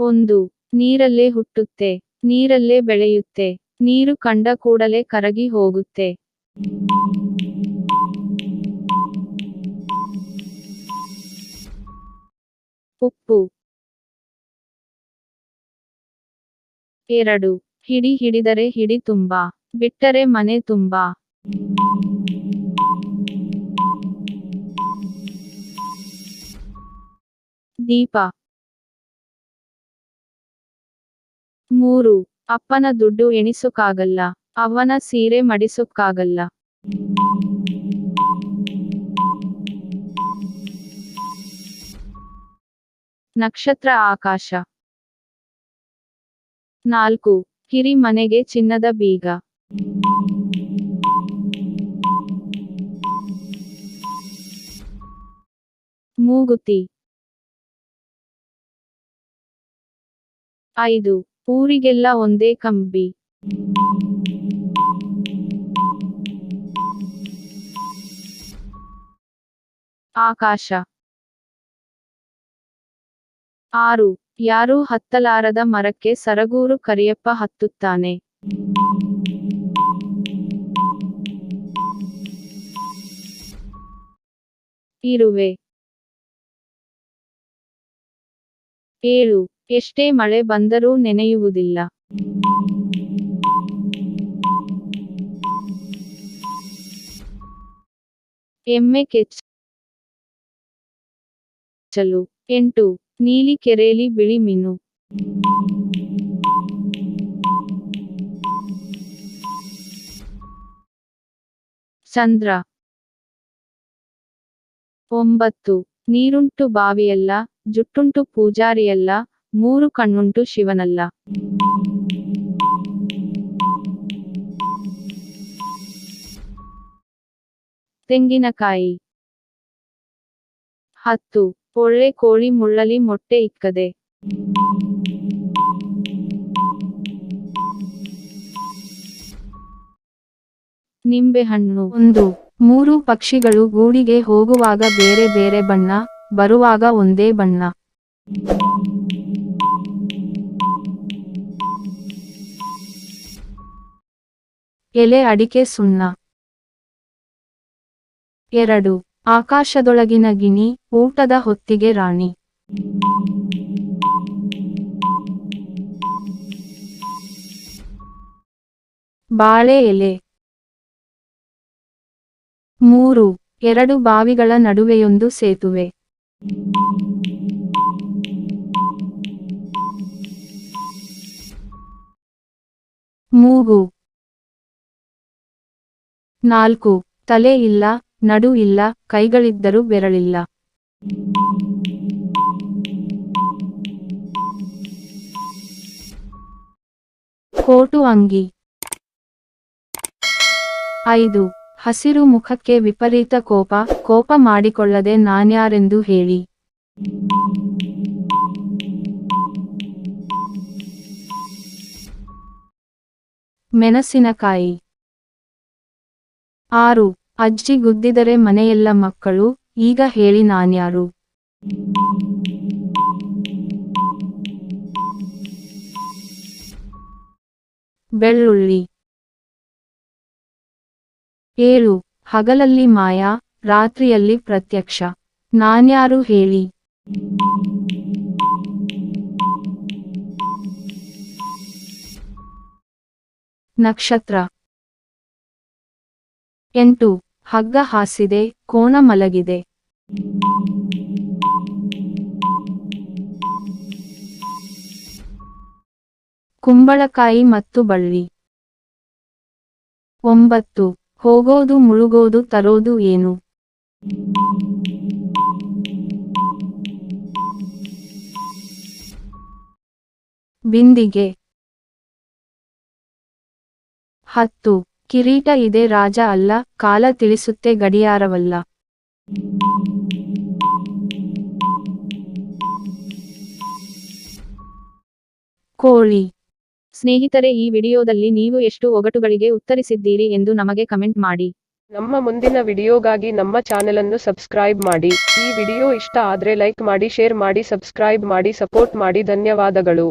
ಒಂದು ನೀರಲ್ಲೇ ಹುಟ್ಟುತ್ತೆ. ನೀರಲ್ಲೇ ಬೆಳೆಯುತ್ತೆ. ನೀರು ಕಂಡ ಕೂಡಲೇ ಕರಗಿ ಹೋಗುತ್ತೆ. ಉಪ್ಪು. ಎರಡು. ಹಿಡಿ ಹಿಡಿದರೆ ಹಿಡಿ ತುಂಬಾ. ಬಿಟ್ಟರೆ ಮನೆ ತುಂಬಾ. ದೀಪ. ಮೂರು, ಅಪ್ಪನ ದುಡ್ಡು ಎಣಿಸೋಕ್ಕಾಗಲ್ಲ, ಅವನ ಸೀರೆ ಮಡಿಸೋಕ್ಕಾಗಲ್ಲ. ನಕ್ಷತ್ರ ಆಕಾಶ. ನಾಲ್ಕು ಕಿರಿ ಮನೆಗೆ ಚಿನ್ನದ ಬೀಗ. ಮೂಗುತಿ. ಐದು ಊರಿಗೆಲ್ಲ ಒಂದೇ ಕಂಬಿ. ಆಕಾಶ. ಆರು ಯಾರೂ ಹತ್ತಲಾರದ ಮರಕ್ಕೆ ಸರಗೂರು ಕರಿಯಪ್ಪ ಹತ್ತುತ್ತಾನೆ. ಇರುವೆ. ಏಳು ಎಷ್ಟೇ ಮಳೆ ಬಂದರೂ ನೆನೆಯುವುದಿಲ್ಲ. ಎಮ್ಮೆ ಕೆಚ್ಚಲು, ಎಂಟು, ನೀಲಿ ಕೆರೆಯಲ್ಲಿ ಬಿಳಿ ಮೀನು. ಚಂದ್ರ, ಒಂಬತ್ತು, ನೀರುಂಟು ಬಾವಿಯಲ್ಲ ಜುಟ್ಟುಂಟು ಪೂಜಾರಿಯಲ್ಲ, ಮೂರು ಕಣ್ಣುಂಟು ಶಿವನಲ್ಲ. ತೆಂಗಿನಕಾಯಿ. ಹತ್ತು, ಒಳ್ಳೆ ಕೋಳಿ ಮುಳ್ಳಲಿ ಮೊಟ್ಟೆ ಇಕ್ಕದೆ. ನಿಂಬೆಹಣ್ಣು. ಒಂದು, ಮೂರು ಪಕ್ಷಿಗಳು ಗೂಡಿಗೆ ಹೋಗುವಾಗ ಬೇರೆ ಬೇರೆ ಬಣ್ಣ ಬರುವಾಗ ಒಂದೇ ಬಣ್ಣ. ಎಲೆ ಅಡಿಕೆ ಸುಣ್ಣ. ಎರಡು. ಆಕಾಶದೊಳಗಿನ ಗಿಣಿ, ಊಟದ ಹೊತ್ತಿಗೆ ರಾಣಿ. ಬಾಳೆ ಎಲೆ. ಮೂರು. ಎರಡು ಬಾವಿಗಳ ನಡುವೆಯೊಂದು ಸೇತುವೆ. ಮೂಗು. ನಾಲ್ಕು. ತಲೆ ಇಲ್ಲ ನಡು ಇಲ್ಲ ಕೈಗಳಿದ್ದರೂ ಬೆರಳಿಲ್ಲ. ಕೋಟು ಅಂಗಿ. ಐದು. ಹಸಿರು ಮುಖಕ್ಕೆ ವಿಪರೀತ ಕೋಪ ಕೋಪ ಮಾಡಿಕೊಳ್ಳದೆ ನಾನ್ಯಾರೆಂದು ಹೇಳಿ. ಮೆಣಸಿನಕಾಯಿ. ಆರು, ಅಜ್ಜಿ ಗುದ್ದಿದರೆ ಮನೆಯೆಲ್ಲ ಮಕ್ಕಳು, ಈಗ ಹೇಳಿ ನಾನ್ಯಾರು. ಬೆಳ್ಳುಳ್ಳಿ. ಏಳು, ಹಗಲಲ್ಲಿ ಮಾಯಾ, ರಾತ್ರಿಯಲ್ಲಿ ಪ್ರತ್ಯಕ್ಷ. ನಾನ್ಯಾರು ಹೇಳಿ? ನಕ್ಷತ್ರ. ಎಂಟು, ಹಗ್ಗ ಹಾಸಿದೆ, ಕೋಣ ಮಲಗಿದೆ. ಕುಂಬಳಕಾಯಿ ಮತ್ತು ಬಳ್ಳಿ. ಒಂಬತ್ತು ಹೋಗೋದು ಮುಳುಗೋದು ತರೋದು ಏನು? ಬಿಂದಿಗೆ ಹತ್ತು. ಕಿರೀಟ ಇದೆ ರಾಜ ಅಲ್ಲ ಕಾಲ ತಿಳಿಸುತ್ತೆ ಗಡಿಯಾರವಲ್ಲ. ಕೋಳಿ ಸ್ನೇಹಿತರೆ, ಈ ವಿಡಿಯೋದಲ್ಲಿ ನೀವು ಎಷ್ಟು ಒಗಟುಗಳಿಗೆ ಉತ್ತರಿಸಿದ್ದೀರಿ ಎಂದು ನಮಗೆ ಕಮೆಂಟ್ ಮಾಡಿ. ನಮ್ಮ ಮುಂದಿನ ವಿಡಿಯೋಗಾಗಿ ನಮ್ಮ ಚಾನೆಲ್ ಅನ್ನು ಸಬ್ಸ್ಕ್ರೈಬ್ ಮಾಡಿ. ಈ ವಿಡಿಯೋ ಇಷ್ಟ ಆದ್ರೆ ಲೈಕ್ ಮಾಡಿ, ಶೇರ್ ಮಾಡಿ, ಸಬ್ಸ್ಕ್ರೈಬ್ ಮಾಡಿ, ಸಪೋರ್ಟ್ ಮಾಡಿ. ಧನ್ಯವಾದಗಳು.